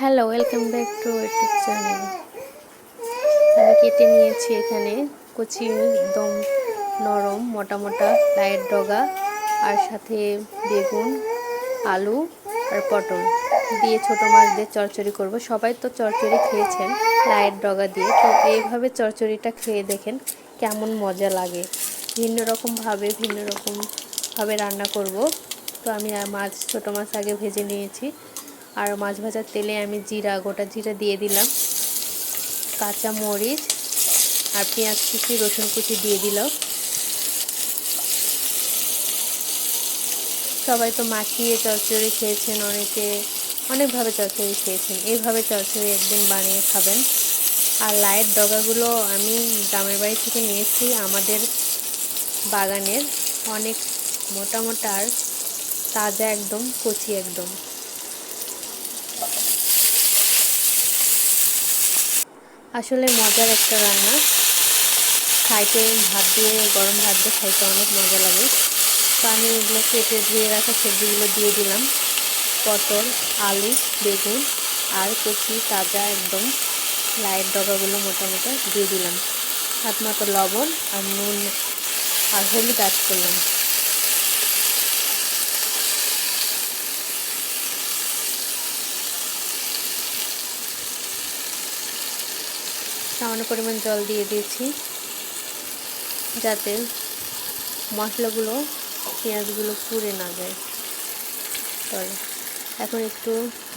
Hello welcome back to YouTube channel আমি কেটে নিয়েছি এখানে কচি, একদম নরম, মোটা মোটা, লাইট ডগা, আর সাথে বেগুন, আলু আর পটল। দিয়ে ছোটো মাছ দিয়ে চচ্চড়ি করব। সবাই তো চচ্চড়ি খেয়েছেন, লাইট ডগা দিয়ে। তো এইভাবে চচ্চড়িটা খেয়ে দেখেন কেমন মজা লাগে। ভিন্ন রকমভাবে ভিন্ন রকমভাবে রান্না করব। তো আমি মাছ, ছোটো মাছ আগে ভেজে নিয়েছি। আর মাছ ভাজার তেলে আমি জিরা, গোটা জিরা দিয়ে দিলাম। কাঁচা মরিচ আর পেঁয়াজ কুচি, রসুন কুচি দিয়ে দিলাম। সবাই তো মাখিয়ে চচ্চড়ি খেয়েছেন, অনেকে অনেকভাবে চচ্চড়ি খেয়েছেন। এইভাবে চচ্চড়ি একদিন বানিয়ে খাবেন। আর লাইট ডগাগুলো আমি গ্রামের বাড়ি থেকে নিয়েছি আমাদের বাগানের। অনেক মোটা মোটা আর তাজা একদম, কচি একদম। আসলে মজার একটা রান্না। খাইতে ভাত দিয়ে, গরম ভাত দিয়ে খাইতে অনেক মজা লাগে। তো আমি এগুলো কেটে ধুয়ে রাখা সবজিগুলো দিয়ে দিলাম। পটল, আলু, বেগুন আর কচি তাজা একদম লাইট ডবাগুলো মোটামুটি দিয়ে দিলাম। হাত মতো লবণ আর নুন আর হলুদ অ্যাড করলাম। সামান্য পরিমাণ জল দিয়ে দিয়েছি, যাতে মশলাগুলো, পেঁয়াজগুলো পুড়ে না যায়। তবে এখন একটু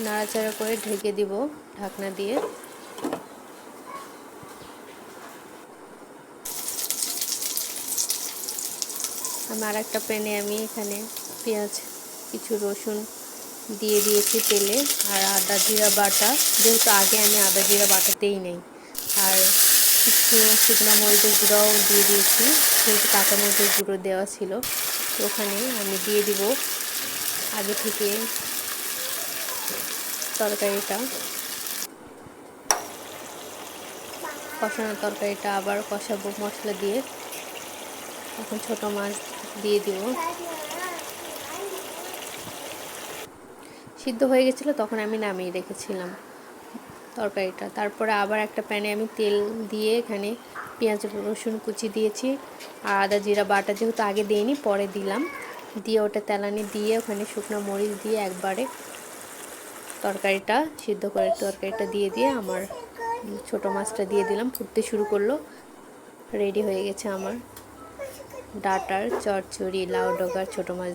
নাড়াচাড়া করে ঢেকে দিব ঢাকনা দিয়ে। আমি আর একটা প্যানে আমি এখানে পেঁয়াজ, কিছু রসুন দিয়ে দিয়েছি তেলে, আর আদা জিরা বাটা। যেহেতু আগে আমি আদা জিরা বাটাতেই নেই। আর কিছু শুকনো মরিচের গুঁড়োও দিয়ে দিয়েছি। যেহেতু কাঁচা মরিচের গুঁড়ো দেওয়া ছিল ওখানে আমি দিয়ে দিব আগে থেকে তরকারিটা। কষানো তরকারিটা আবার কষাবো মশলা দিয়ে। এখন ছোট মাছ দিয়ে দিব। সিদ্ধ হয়ে গেছিল, তখন আমি নামিয়ে রেখেছিলাম। তরকারিটা। তারপরে আবার একটা প্যানে আমি তেল দিয়ে এখানে পেঁয়াজ, রসুন কুচি দিয়েছি আর আদা, জিরা, বাটা যেহেতু আগে দিইনি, পরে দিলাম। দিয়ে ওটা তেলানি দিয়ে ওখানে শুকনো মরিচ দিয়ে একবারে তরকারিটা, সিদ্ধ করে তরকারিটা দিয়ে দিয়ে আমার ছোট মাছটা দিয়ে দিলাম। ফুটতে শুরু করল। রেডি হয়ে গেছে আমার ডাটার চচ্চড়ি, লাউ ডগার ছোটো মাছ